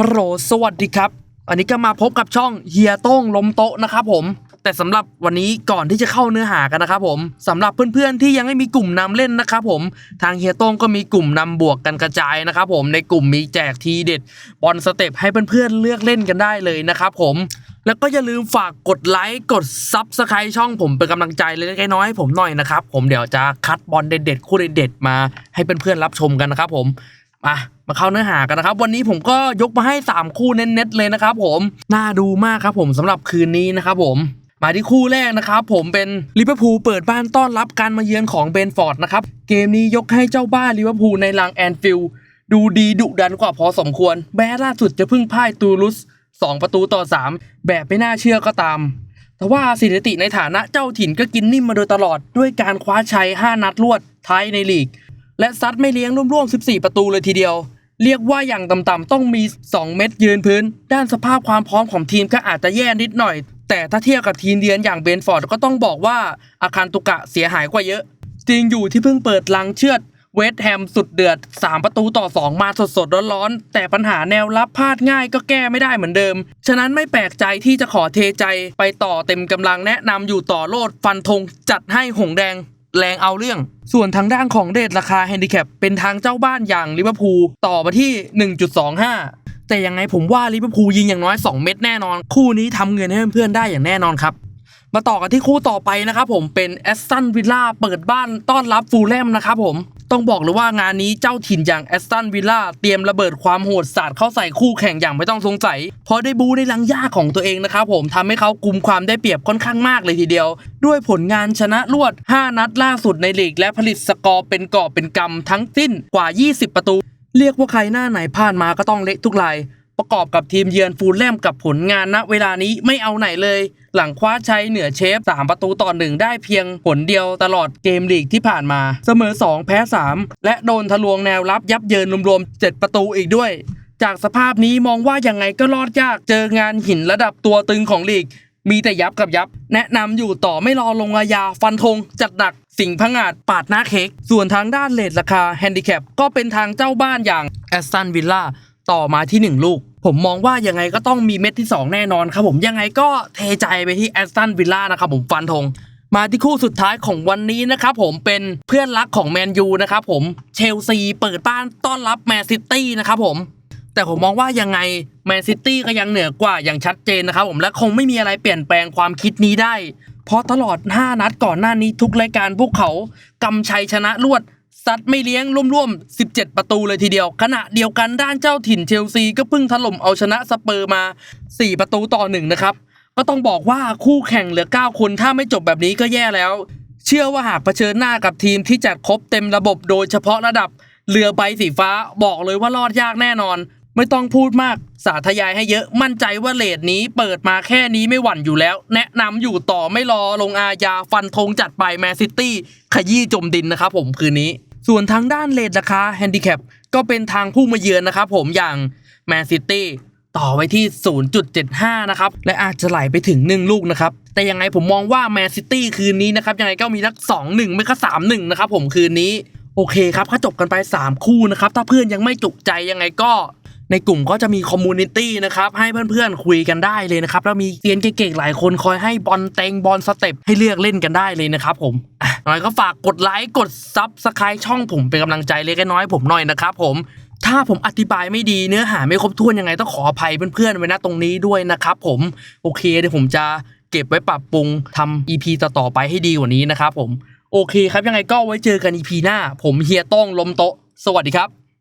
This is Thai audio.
ฮัลโหลสวัสดีครับ อันนี้ก็มาพบกับช่องเฮียโต้งลมโต๊ะนะครับผม แต่สำหรับวันนี้ก่อนที่จะเข้าเนื้อหากันนะครับผมสำหรับเพื่อนๆที่ยังไม่มีกลุ่มนำเล่นนะครับผมทางเฮียโต้งก็มีกลุ่มนำบวกกันกระจายนะครับผมในกลุ่มมีแจกทีเด็ดบอลสเต็ปให้เพื่อนๆเลือกเล่นกันได้เลยนะครับผมแล้วก็อย่าลืมฝากกดไลค์กดซับสไครต์ช่องผมเป็นกำลังใจเล็กๆน้อยให้ผมหน่อยนะครับผมเดี๋ยวจะคัดบอลเด็ดๆคู่เด็ดๆมาให้เพื่อนๆรับชมกันนะครับผมมามาเข้าเนื้อหากันนะครับ วันนี้ผมก็ยกมาให้ 3 คู่เน้นๆเลยนะครับผมน่าดูมากครับผมสำหรับคืนนี้นะครับผมมาที่คู่แรกนะครับผมเป็นลิเวอร์พูลเปิดบ้านต้อนรับการมาเยือนของเบนฟอร์ดนะครับเกมนี้ยกให้เจ้าบ้านลิเวอร์พูลในลานแอนฟิลด์ดูดีดุดันกว่าพอสมควร แม้ล่าสุดจะพิ่งพ่ายตูรุส 2 ประตูต่อ 3 แบบไม่น่าเชื่อก็ตาม แต่ว่าสถิติในฐานะเจ้าถิ่นก็กินนิ่มมาโดยตลอดด้วยการคว้าชัย 5 นัดรวดท้ายในลีก และซัดไม่เลี้ยงร่วมๆ 14 ประตูเลยทีเดียว เรียกว่าอย่างต่ำๆต้องมี 2 เม็ดยืนพื้น ด้านสภาพความพร้อมของทีมก็อาจจะแย่นิดหน่อย แต่ถ้าเทียบกับทีมเยือนอย่างเบนฟอร์ดก็ต้องบอกว่าอาคารตุกะเสียหายกว่าเยอะ จริงอยู่ที่เพิ่งเปิดลังเชือดเวสต์แฮมสุดเดือด 3 ประตูต่อ 2 มาสดๆ ร้อนๆ แต่ปัญหาแนวรับพลาดง่ายก็แก้ไม่ได้เหมือนเดิม ฉะนั้นไม่แปลกใจที่จะขอเทใจไปต่อเต็มกำลังแนะนำอยู่ต่อโลดฟันธงจัดให้หงแดง แรงเอาเรื่อง ส่วนทางด้านของเดทราคาแฮนดิแคปเป็นทางเจ้าบ้านอย่างลิเวอร์พูลต่อมาที่ 1.25 แต่ยังไงผมว่าลิเวอร์พูลยิงอย่างน้อย 2 เม็ดแน่นอน คู่นี้ทำเงินให้เพื่อนๆได้อย่างแน่นอนครับมาต่อกันที่คู่ต่อไปนะครับผมเป็นแอสตันวิลล่าเปิดบ้านต้อนรับฟูลแลมนะครับผม ต้องบอกเลยว่างานนี้เจ้าถิ่นอย่างแอสตันวิลล่าเตรียมระเบิดความโหดสาดเข้าใส่คู่แข่งอย่างไม่ต้องสงสัยเพราะได้บูในลังย่าของตัวเองนะครับผมทำให้เขากุมความได้เปรียบค่อนข้างมากเลยทีเดียว ด้วยผลงานชนะรวด 5 นัดล่าสุดในลีก และผลิตสกอร์เป็นกอบเป็นกำทั้งสิ้นกว่า 20 ประตู เรียกว่าใครหน้าไหนผ่านมาก็ต้องเละทุกราย ประกอบกับทีมเยือนฟูลแลมกับผลงานณเวลานี้ไม่เอาไหนเลย หลังคว้าชัยเหนือเชฟ 3 ประตูต่อหนึ่งได้เพียงผลเดียวตลอดเกมลีกที่ผ่านมา เสมอ 2 แพ้ 3 และโดนทะลวงแนวรับยับเยินรวมๆ 7 ประตูอีกด้วย จากสภาพนี้มองว่ายังไงก็รอดยากเจองานหินระดับตัวตึงของลีก มีแต่ยับกับยับ แนะนำอยู่ต่อไม่รอลงอาญาฟันธงจัดหนักสิงพังอาจปาดหน้าเค้กส่วนทางด้านเลทราคาแฮนดิแคปก็เป็นทางเจ้าบ้านอย่างแอสตันวิลล่า ต่อมาที่ 1 ลูก ผมมองว่ายังไงก็ต้องมีเม็ดที่ 2 แน่นอนครับผมยังไงก็เทใจไปที่แอสตันวิลล่านะครับผมฟันธงมาที่คู่สุดท้ายของวันนี้นะครับผมเป็นเพื่อนรักของแมนยูนะครับผมเชลซีเปิดบ้านต้อนรับแมนซิตี้นะครับผมแต่ผมมองว่ายังไงแมนซิตี้ก็ยังเหนือกว่าอย่างชัดเจนนะครับผมและคงไม่มีอะไรเปลี่ยนแปลงความคิดนี้ได้ เพราะตลอด 5 นัดก่อนหน้านี้ทุกรายการพวกเขากำชัยชนะรวด ซัดไม่เลี้ยงร่วมๆ 17 ประตูเลยทีเดียว ขณะเดียวกันด้านเจ้าถิ่นเชลซีก็เพิ่งถล่มเอาชนะสเปอร์มา 4 ประตูต่อหนึ่งนะครับ ก็ต้องบอกว่าคู่แข่งเหลือ 9 คนถ้าไม่จบแบบนี้ก็แย่แล้ว เชื่อว่าหากเผชิญหน้ากับทีมที่จัดครบเต็มระบบโดยเฉพาะระดับเรือใบสีฟ้าบอกเลยว่ารอดยากแน่นอน ไม่ต้องพูดมากสาธยายให้เยอะมั่นใจว่าเลทนี้เปิดมาแค่นี้ไม่หวั่นอยู่แล้ว แนะนำอยู่ต่อไม่รอลงอาญาฟันธงจัดไปแมนซิตี้ขยี้จมดินนะครับผมคืนนี้ ส่วนทางด้านเลทราคาแฮนดิแคปก็เป็นทางผู้มาเยือนนะครับผมอย่างแมนซิตี้ต่อไว้ที่ 0.75 นะครับ และอาจจะไหลไปถึง 1 ลูกนะครับ แต่ยังไงผมมองว่าแมนซิตี้คืนนี้นะครับ ยังไงก็มีทัก 2-1 ไม่ก็ 3-1 นะครับผมคืนนี้ โอเคครับก็จบกันไป 3 คู่นะครับ ถ้าเพื่อนยังไม่จุกใจยังไงก็ ในกลุ่มก็จะมีคอมมูนิตี้นะครับให้เพื่อนๆคุยกันได้เลยนะครับแล้วมีเซียนเก่งๆหลายคนคอยให้บอลเต็งบอลสเต็ปให้เลือกเล่นกันได้เลยนะครับผมหน่อยก็ฝากกดไลค์กดซับสไครต์ช่องผมเป็นกำลังใจเล็กน้อยผมหน่อยนะครับผมถ้าผมอธิบายไม่ดีเนื้อหาไม่ครบถ้วนยังไงต้องขออภัยเพื่อนๆไว้นะตรงนี้ด้วยนะครับผมโอเคเดี๋ยวผมจะเก็บไว้ปรับปรุงทำ EP ต่อๆไปให้ดีกว่านี้นะครับผมโอเคครับยังไงก็ไว้เจอกัน EP หน้า ผมเฮียต้องลมโตสวัสดีครับ